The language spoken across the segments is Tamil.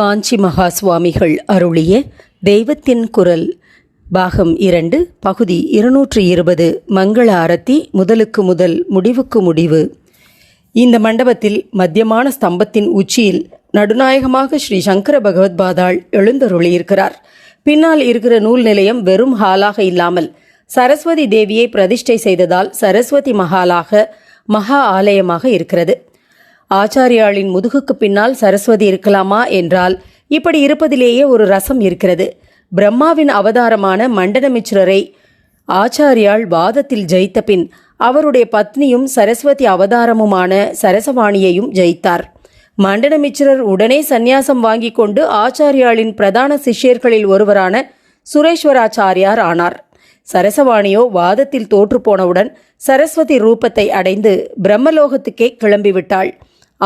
காஞ்சி மகா சுவாமிகள் அருளிய தெய்வத்தின் குரல் பாகம் இரண்டு பகுதி இருநூற்று இருபது மங்கள ஆரத்தி முதலுக்கு முதல் முடிவுக்கு முடிவு. இந்த மண்டபத்தில் மத்தியமான ஸ்தம்பத்தின் உச்சியில் நடுநாயகமாக ஸ்ரீ சங்கர பகவத்பாதாள் எழுந்தருளியிருக்கிறார். பின்னால் இருக்கிற நூல் நிலையம் வெறும் ஹாலாக இல்லாமல் சரஸ்வதி தேவியை பிரதிஷ்டை செய்ததால் சரஸ்வதி மஹாலாக மகா ஆலயமாக இருக்கிறது. ஆச்சாரியாளின் முதுகுக்கு பின்னால் சரஸ்வதி இருக்கலாமா என்றால் இப்படி இருப்பதிலேயே ஒரு ரசம் இருக்கிறது. பிரம்மாவின் அவதாரமான மண்டனமிச்சிரரை ஆச்சாரியாள் வாதத்தில் ஜெயித்த பின் அவருடைய பத்னியும் சரஸ்வதி அவதாரமுமான சரசவாணியையும் ஜெயித்தார். மண்டனமிச்சிரர் உடனே சந்நியாசம் வாங்கிக் கொண்டு ஆச்சாரியாளின் பிரதான சிஷ்யர்களில் ஒருவரான சுரேஸ்வராச்சாரியார் ஆனார். சரசவாணியோ வாதத்தில் தோற்றுப்போனவுடன் சரஸ்வதி ரூபத்தை அடைந்து பிரம்மலோகத்துக்கே கிளம்பிவிட்டாள்.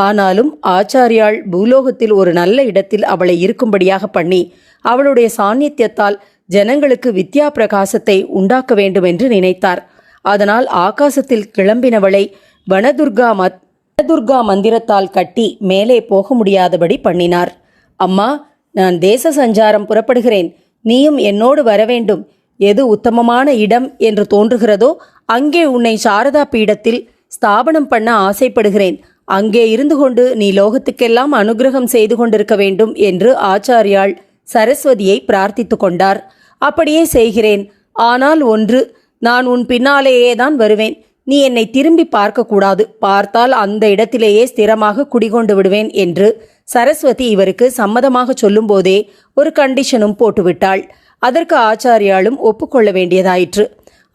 ஆனாலும் ஆச்சாரியாள் பூலோகத்தில் ஒரு நல்ல இடத்தில் அவளை இருக்கும்படியாக பண்ணி அவளுடைய சாநித்தியத்தால் ஜனங்களுக்கு வித்யா பிரகாசத்தை உண்டாக்க வேண்டும் என்று நினைத்தார். அதனால் ஆகாசத்தில் கிளம்பினவளை வனதுர்கா மத் வனதுர்கா மந்திரத்தால் கட்டி மேலே போக முடியாதபடி பண்ணினார். அம்மா நான் தேச சஞ்சாரம் புறப்படுகிறேன். நீயும் என்னோடு வர வேண்டும். எது உத்தமமான இடம் என்று தோன்றுகிறதோ அங்கே உன்னை சாரதா பீடத்தில் ஸ்தாபனம் பண்ண ஆசைப்படுகிறேன். அங்கே இருந்து கொண்டு நீ லோகத்துக்கெல்லாம் அனுகிரகம் செய்து கொண்டிருக்க வேண்டும் என்று ஆச்சாரியாள் சரஸ்வதியை பிரார்த்தித்து கொண்டார். அப்படியே செய்கிறேன். ஆனால் ஒன்று நான் உன் பின்னாலேயே தான் வருவேன். நீ என்னை திரும்பி பார்க்கக்கூடாது. பார்த்தால் அந்த இடத்திலேயே ஸ்திரமாக குடிகொண்டு விடுவேன் என்று சரஸ்வதி இவருக்கு சம்மதமாக சொல்லும்போதே ஒரு கண்டிஷனும் போட்டுவிட்டாள். அதற்கு ஆச்சாரியாளும் ஒப்புக்கொள்ள வேண்டியதாயிற்று.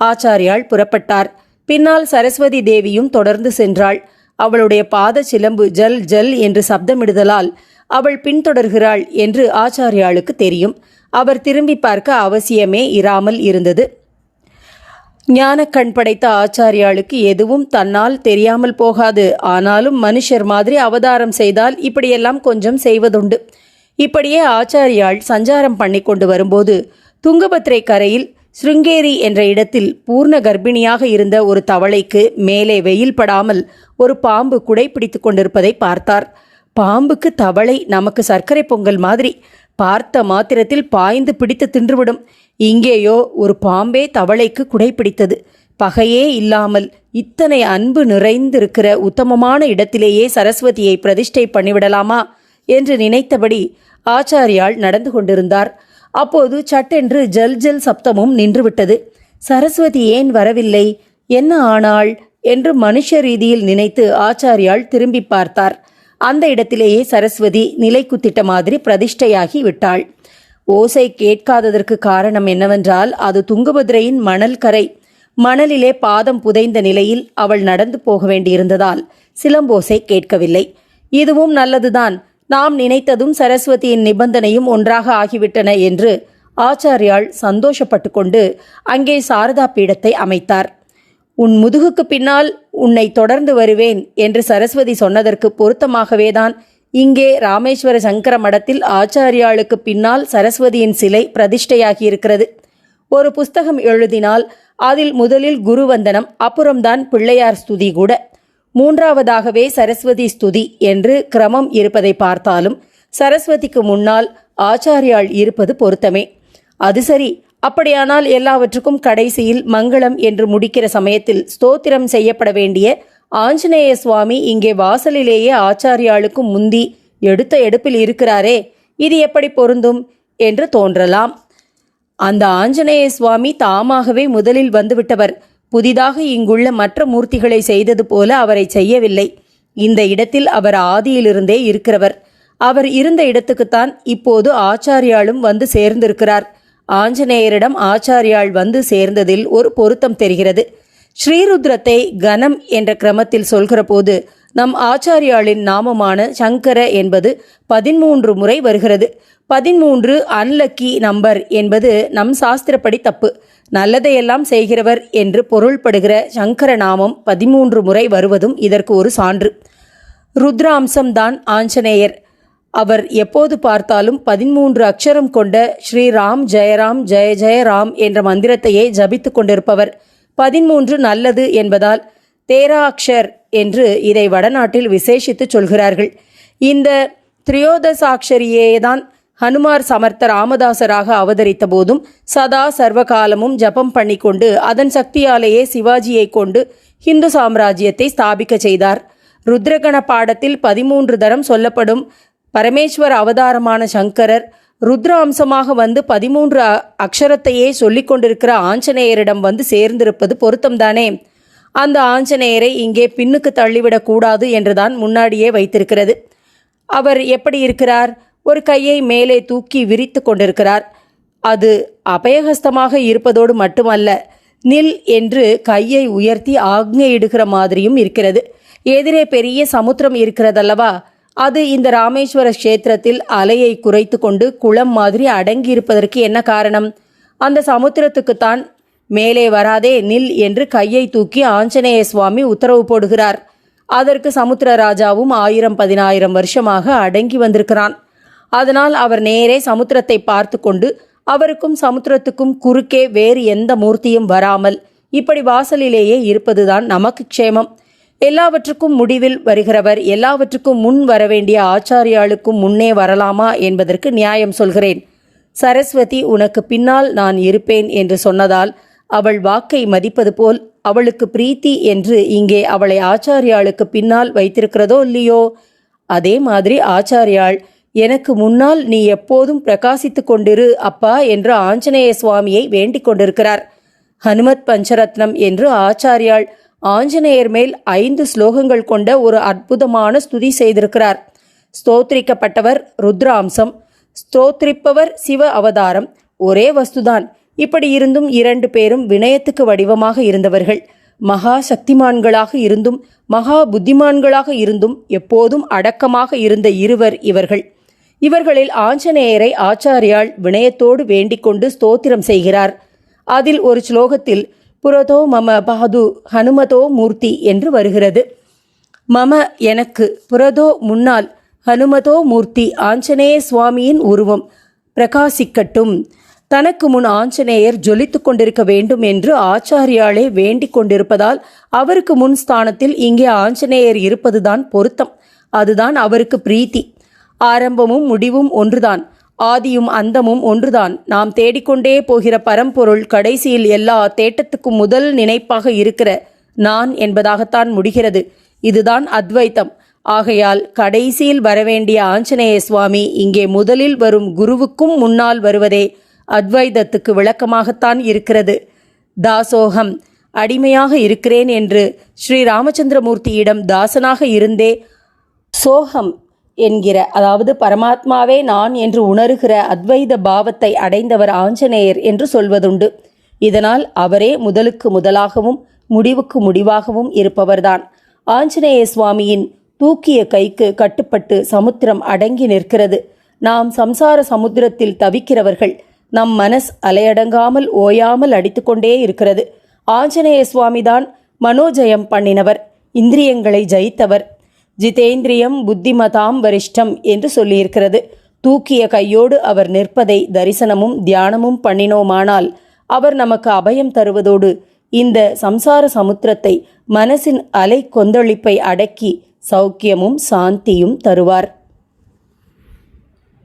ஆச்சாரியாள் புறப்பட்டார். பின்னால் சரஸ்வதி தேவியும் தொடர்ந்து சென்றாள். அவளுடைய பாத சிலம்பு ஜல் ஜல் என்று சப்தமிடுதலால் அவள் பின்தொடர்கிறாள் என்று ஆச்சாரியாளுக்கு தெரியும். அவர் திரும்பி பார்க்க அவசியமே இராமல் இருந்தது. ஞானக்கண் படைத்த ஆச்சாரியாளுக்கு எதுவும் தன்னால் தெரியாமல் போகாது. ஆனாலும் மனுஷர் மாதிரி அவதாரம் செய்தால் இப்படியெல்லாம் கொஞ்சம் செய்வதுண்டு. இப்படியே ஆச்சாரியாள் சஞ்சாரம் பண்ணி கொண்டு வரும்போது துங்கபத்திரை கரையில் ஸ்ருங்கேரி என்ற இடத்தில் பூர்ண கர்ப்பிணியாக இருந்த ஒரு தவளைக்கு மேலே வெயில் படாமல் ஒரு பாம்பு குடைப்பிடித்து கொண்டிருப்பதை பார்த்தார். பாம்புக்கு தவளை நமக்கு சர்க்கரை பொங்கல் மாதிரி. பார்த்த மாத்திரத்தில் பாய்ந்து பிடித்து தின்றுவிடும். இங்கேயோ ஒரு பாம்பே தவளைக்கு குடைப்பிடித்தது பகையே இல்லாமல் இத்தனை அன்பு நிறைந்திருக்கிற உத்தமமான இடத்திலேயே சரஸ்வதியை பிரதிஷ்டை பண்ணிவிடலாமா? என்று நினைத்தபடி ஆச்சாரியாள் நடந்து கொண்டிருந்தார். அப்போது சட்டென்று ஜல் ஜல் சப்தமும் நின்றுவிட்டது. சரஸ்வதி ஏன் வரவில்லை? என்ன ஆனாள் என்று மனுஷ ரீதியில் நினைத்து ஆச்சாரியாள் திரும்பி பார்த்தார். அந்த இடத்திலேயே சரஸ்வதி நிலை குத்திட்ட மாதிரி பிரதிஷ்டையாகி விட்டாள். ஓசை கேட்காததற்கு காரணம் என்னவென்றால் அது துங்கபத்ரையின் மணல் கரை. மணலிலே பாதம் புதைந்த நிலையில் அவள் நடந்து போக வேண்டியிருந்ததால் சிலம்போசை கேட்கவில்லை. இதுவும் நல்லதுதான். நாம் நினைத்ததும் சரஸ்வதியின் நிபந்தனையும் ஒன்றாக ஆகிவிட்டன என்று ஆச்சாரியாள் சந்தோஷப்பட்டு கொண்டு அங்கே சாரதா பீடத்தை அமைத்தார். உன் முதுகுக்கு பின்னால் உன்னை தொடர்ந்து வருவேன் என்று சரஸ்வதி சொன்னதற்கு பொருத்தமாகவேதான் இங்கே ராமேஸ்வர சங்கர மடத்தில் ஆச்சாரியாளுக்கு பின்னால் சரஸ்வதியின் சிலை பிரதிஷ்டையாகியிருக்கிறது. ஒரு புஸ்தகம் எழுதினால் அதில் முதலில் குருவந்தனம் அப்புறம்தான் பிள்ளையார் ஸ்துதி கூட. மூன்றாவதாகவே சரஸ்வதி ஸ்துதி என்று கிரமம் இருப்பதை பார்த்தாலும் சரஸ்வதிக்கு முன்னால் ஆச்சாரியாள் இருப்பது பொருத்தமே. அது சரி அப்படியானால் எல்லாவற்றுக்கும் கடைசியில் மங்களம் என்று முடிக்கிற சமயத்தில் ஸ்தோத்திரம் செய்யப்பட வேண்டிய ஆஞ்சநேய சுவாமி இங்கே வாசலிலேயே ஆச்சாரியாளுக்கும் முந்தி எடுத்த எடுப்பில் இருக்கிறாரே இது எப்படி பொருந்தும் என்று தோன்றலாம். அந்த ஆஞ்சநேய சுவாமி தாமாகவே முதலில் வந்துவிட்டவர். புதிதாக இங்குள்ள மற்ற மூர்த்திகளை செய்தது போல அவரை செய்யவில்லை. இந்த இடத்தில் அவர் ஆதியிலிருந்தே இருக்கிறவர். அவர் இருந்த இடத்துக்குத்தான் இப்போது ஆச்சாரியாளும் வந்து சேர்ந்திருக்கிறார். ஆஞ்சநேயரிடம் ஆச்சாரியாள் வந்து சேர்ந்ததில் ஒரு பொருத்தம் தெரிகிறது. ஸ்ரீருத்ரத்தை கனம் என்ற கிரமத்தில் சொல்கிறபோது நம் ஆச்சாரியாளின் நாமமான சங்கர என்பது பதிமூன்று முறை வருகிறது. பதிமூன்று அன்லக்கி நம்பர் என்பது நம் சாஸ்திரப்படி தப்பு. நல்லதையெல்லாம் செய்கிறவர் என்று பொருள்படுகிற சங்கர நாமம் பதிமூன்று முறை வருவதும் இதற்கு ஒரு சான்று. ருத்ராம்சம்தான் ஆஞ்சநேயர். அவர் எப்போது பார்த்தாலும் பதிமூன்று அக்ஷரம் கொண்ட ஸ்ரீராம் ஜெயராம் ஜெய ஜெயராம் என்ற மந்திரத்தையே ஜபித்து கொண்டிருப்பவர். பதிமூன்று நல்லது என்பதால் தேராக்ஷர் என்று இதை வடநாட்டில் விசேஷித்து சொல்கிறார்கள். இந்த திரியோதசாட்சரியேதான் ஹனுமார் சமர்த்த ராமதாசராக அவதரித்த போதும் சதா சர்வகாலமும் ஜபம் பண்ணிக்கொண்டு அதன் சக்தியாலேயே சிவாஜியை கொண்டு ஹிந்து சாம்ராஜ்யத்தை ஸ்தாபிக்க செய்தார். ருத்ரகண பாடத்தில் பதிமூன்று தரம் சொல்லப்படும் பரமேஸ்வர் அவதாரமான சங்கரர் ருத்ர அம்சமாக வந்து பதிமூன்று அக்ஷரத்தையே சொல்லிக் கொண்டிருக்கிற ஆஞ்சநேயரிடம் வந்து சேர்ந்திருப்பது பொருத்தம்தானே? அந்த ஆஞ்சநேயரை இங்கே பின்னுக்கு தள்ளிவிடக்கூடாது என்றுதான் முன்னாடியே வைத்திருக்கிறது. அவர் எப்படி இருக்கிறார்? ஒரு கையை மேலே தூக்கி விரித்து கொண்டிருக்கிறார். அது அபயஹஸ்தமாக இருப்பதோடு மட்டுமல்ல நில் என்று கையை உயர்த்தி ஆக்ஞையிடுகிற மாதிரியும் இருக்கிறது. எதிரே பெரிய சமுத்திரம் இருக்கிறதல்லவா? அது இந்த ராமேஸ்வர கஷேத்திரத்தில் அலையை குறைத்து கொண்டு குளம் மாதிரி அடங்கி இருப்பதற்கு என்ன காரணம்? அந்த சமுத்திரத்துக்குத்தான் மேலே வராதே நில் என்று கையை தூக்கி ஆஞ்சநேய சுவாமி உத்தரவு போடுகிறார். அதற்கு சமுத்திர ராஜாவும் ஆயிரம் பதினாயிரம் வருஷமாக அடங்கி வந்திருக்கிறான். அதனால் அவர் நேரே சமுத்திரத்தை பார்த்து கொண்டு அவருக்கும் சமுத்திரத்துக்கும் குறுக்கே வேறு எந்த மூர்த்தியும் வராமல் இப்படி வாசலிலேயே இருப்பதுதான் நமக்கு க்ஷேமம். எல்லாவற்றுக்கும் முடிவில் வருகிறவர் எல்லாவற்றுக்கும் முன் வரவேண்டிய ஆச்சாரியாளுக்கும் முன்னே வரலாமா என்பதற்கு நியாயம் சொல்கிறேன். சரஸ்வதி உனக்கு பின்னால் நான் இருப்பேன் என்று சொன்னதால் அவள் வாக்கை மதிப்பது போல் அவளுக்கு பிரீத்தி என்று இங்கே அவளை ஆச்சாரியாளுக்கு பின்னால் வைத்திருக்கிறதோ இல்லையோ? அதே மாதிரி ஆச்சாரியாள் எனக்கு முன்னால் நீ எப்போதும் பிரகாசித்து கொண்டிரு அப்பா என்று ஆஞ்சநேய சுவாமியை வேண்டிக் கொண்டிருக்கிறார். ஹனுமத் பஞ்சரத்னம் என்று ஆச்சாரியாள் ஆஞ்சநேயர் மேல் ஐந்து ஸ்லோகங்கள் கொண்ட ஒரு அற்புதமான ஸ்துதி செய்திருக்கிறார். ஸ்தோத்திரிக்கப்பட்டவர் ருத்ராம்சம். ஸ்தோத்திரிப்பவர் சிவ அவதாரம். ஒரே வஸ்துதான். இப்படி இருந்தும் இரண்டு பேரும் வினயத்துக்கு வடிவமாக இருந்தவர்கள். மகா சக்திமான்களாக இருந்தும் மகா புத்திமான்களாக இருந்தும் எப்போதும் அடக்கமாக இருந்த இருவர் இவர்கள். இவர்களில் ஆஞ்சநேயரை ஆச்சாரியால் வினயத்தோடு வேண்டிக்கொண்டு ஸ்தோத்திரம் செய்கிறார். அதில் ஒரு ஸ்லோகத்தில் புரதோ மம பாது ஹனுமதோ மூர்த்தி என்று வருகிறது. மம எனக்கு புரதோ முன்னால் ஹனுமதோ மூர்த்தி ஆஞ்சநேய சுவாமியின் உருவம் பிரகாசிக்கட்டும். தனக்கு முன் ஆஞ்சநேயர் ஜொலித்துக் கொண்டிருக்க வேண்டும் என்று ஆச்சாரியாலே வேண்டிக் கொண்டிருப்பதால் அவருக்கு முன் ஸ்தானத்தில் இங்கே ஆஞ்சநேயர் இருப்பதுதான் பொருத்தம். அதுதான் அவருக்கு பிரீத்தி. ஆரம்பமும் முடிவும் ஒன்றுதான். ஆதியும் அந்தமும் ஒன்றுதான். நாம் தேடிக்கொண்டே போகிற பரம்பொருள் கடைசியில் எல்லா தேட்டத்துக்கும் முதல் நினைப்பாக இருக்கிற நான் என்பதாகத்தான் முடிகிறது. இதுதான் அத்வைத்தம். ஆகையால் கடைசியில் வரவேண்டிய ஆஞ்சநேய சுவாமி இங்கே முதலில் வரும் குருவுக்கும் முன்னால் வருவதே அத்வைதத்துக்கு விளக்கமாகத்தான் இருக்கிறது. தாசோகம் அடிமையாக இருக்கிறேன் என்று ஸ்ரீ ராமச்சந்திரமூர்த்தியிடம் தாசனாக இருந்தே சோகம் என்கிற அதாவது பரமாத்மாவே நான் என்று உணர்கிற அத்வைத பாவத்தை அடைந்தவர் ஆஞ்சநேயர் என்று சொல்வதுண்டு. இதனால் அவரே முதலுக்கு முதலாகவும் முடிவுக்கு முடிவாகவும் இருப்பவர்தான். ஆஞ்சநேய சுவாமியின் தூக்கிய கைக்கு கட்டுப்பட்டு சமுத்திரம் அடங்கி நிற்கிறது. நாம் சம்சார சமுத்திரத்தில் தவிக்கிறவர்கள் நம் மனஸ் அலையடங்காமல் ஓயாமல் அடித்துக்கொண்டே இருக்கிறது. ஆஞ்சநேய சுவாமிதான் மனோஜயம் பண்ணினவர். இந்திரியங்களை ஜெயித்தவர். ஜிதேந்திரியம் புத்திமதாம் வரிஷ்டம் என்று சொல்லியிருக்கிறது. தூக்கிய கையோடு அவர் நிற்பதை தரிசனமும் தியானமும் பண்ணினோமானால் அவர் நமக்கு அபயம் தருவதோடு இந்த சம்சார சமுத்திரத்தை மனசின் அலை கொந்தளிப்பை அடக்கி சௌக்கியமும் சாந்தியும் தருவார்.